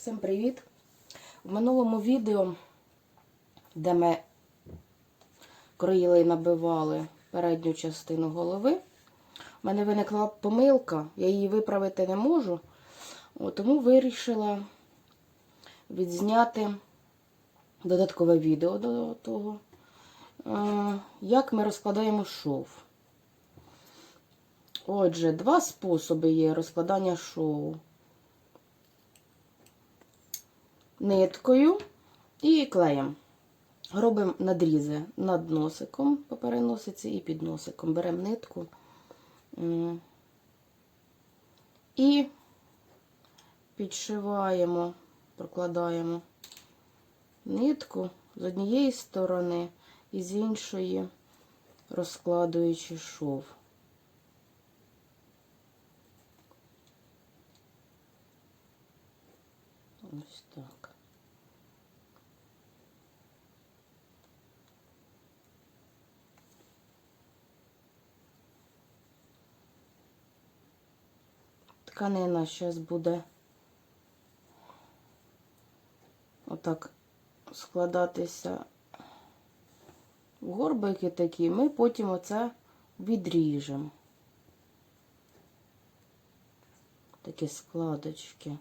Всім привіт! В минулому відео, де ми кроїли і набивали передню частину голови, в мене виникла помилка, я її виправити не можу, тому вирішила відзняти додаткове відео до того, е, як ми розкладаємо шов. Отже, два способи є розкладання шову. Ниткою і клеєм. Робимо надрізи над носиком по переносиці і під носиком. Беремо нитку і підшиваємо, прокладаємо нитку з однієї сторони і з іншої розкладуючи шов. Ось так. Тканина зараз буде отак складатися в горбики такі, ми потім оце відріжемо. Такі складочки.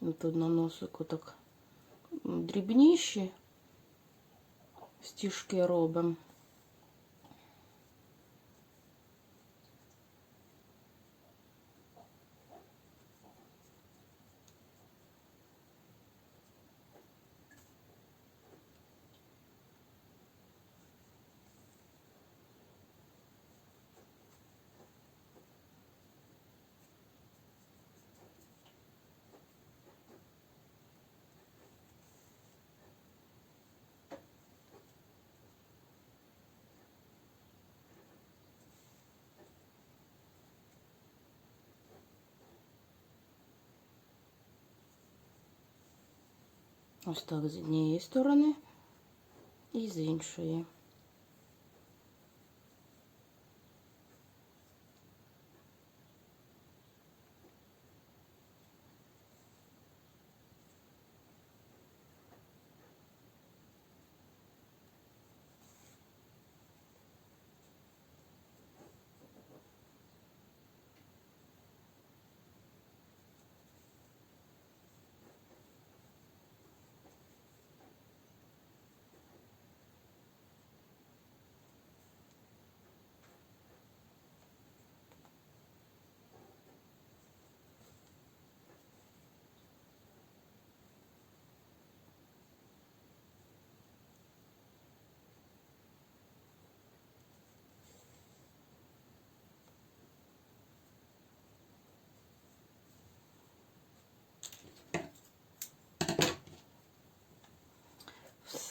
Ну, Тут на носику так дрібніші стіжки робимо. Ось так з однієї сторони і з іншої.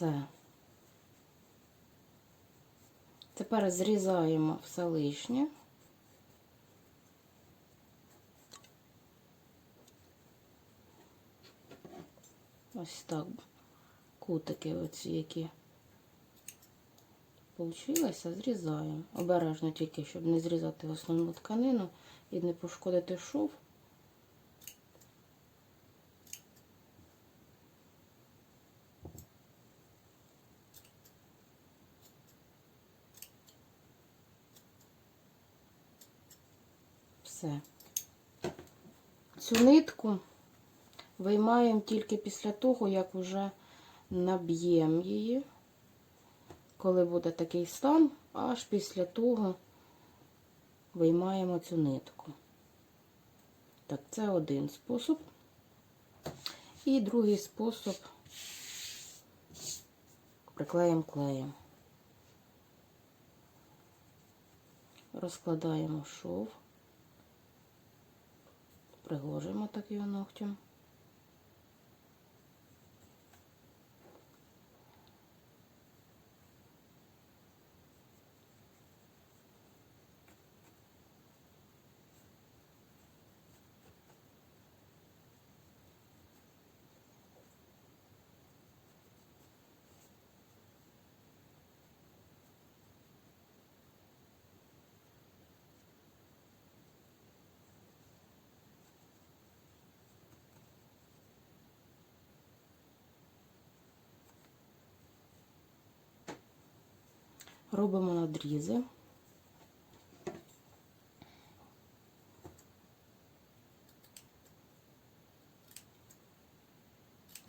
Все. Тепер зрізаємо все лишнє. Ось так. Кутики оці, які получилося, зрізаємо. Обережно тільки, щоб не зрізати основну тканину і не пошкодити шов. Все. Цю нитку виймаємо тільки після того, як вже наб'ємо її, коли буде такий стан, аж після того виймаємо цю нитку. Так, це один спосіб. І другий спосіб приклеїмо клеєм. Розкладаємо шов, приложимо так його ногтем. Робимо надрізи.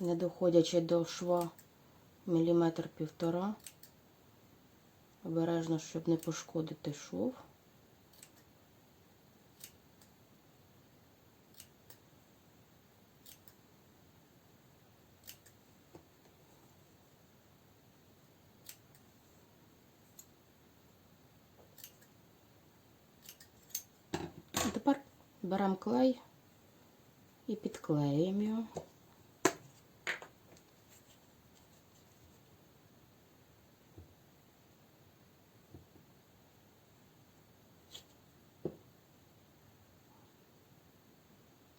Не доходячи до шва міліметр півтора. Обережно, щоб не пошкодити шов. А тепер беремо клей і підклеїмо його.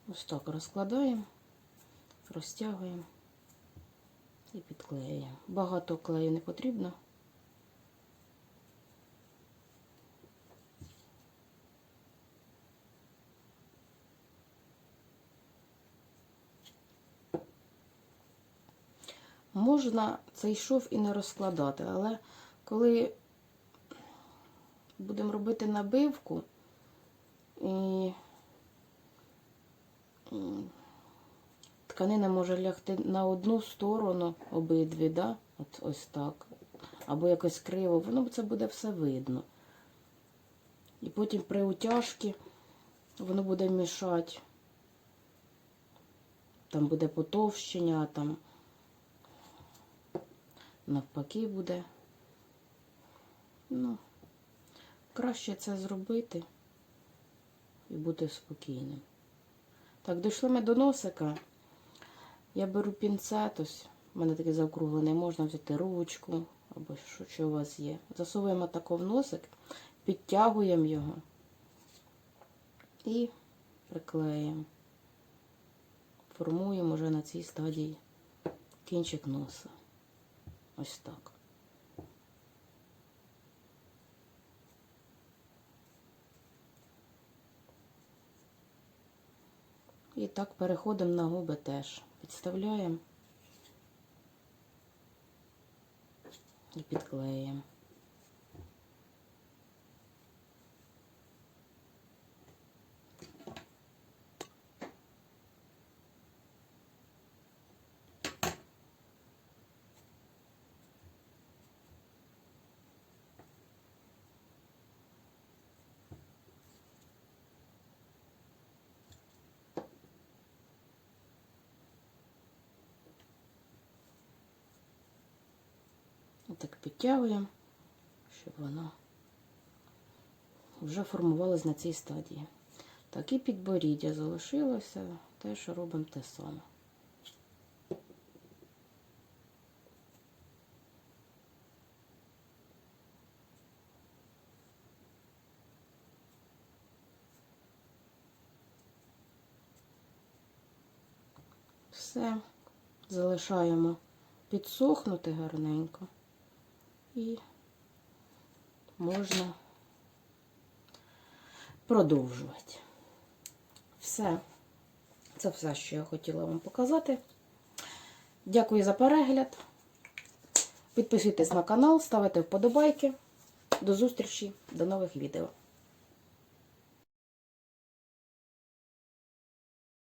Ось так розкладаємо, розтягуємо і підклеюємо. Багато клею не потрібно. Можна цей шов і не розкладати, але коли будемо робити набивку і тканина може лягти на одну сторону обидві, да? От ось так. Або якось криво, воно це буде все видно. І потім при утяжці воно буде мішати. Там буде потовщення, там навпаки буде. Ну, краще це зробити і бути спокійним. Так, дійшли ми до носика. Я беру пінцет, ось, у мене такий заокруглений, можна взяти ручку або що, що у вас є. Засовуємо тако в носик, підтягуємо його і приклеїмо. Формуємо вже на цій стадії кінчик носа. Ось так. І так переходимо на губи теж. Підставляємо і підклеїмо. Отак підтягуємо, щоб воно вже формувалось на цій стадії. Так, і підборіддя залишилося, теж робимо те саме. Все, залишаємо підсохнути гарненько і можна продовжувати. Все. Це все, що я хотіла вам показати. Дякую за перегляд. Підписуйтесь на канал, ставте вподобайки. До зустрічі, до нових відео.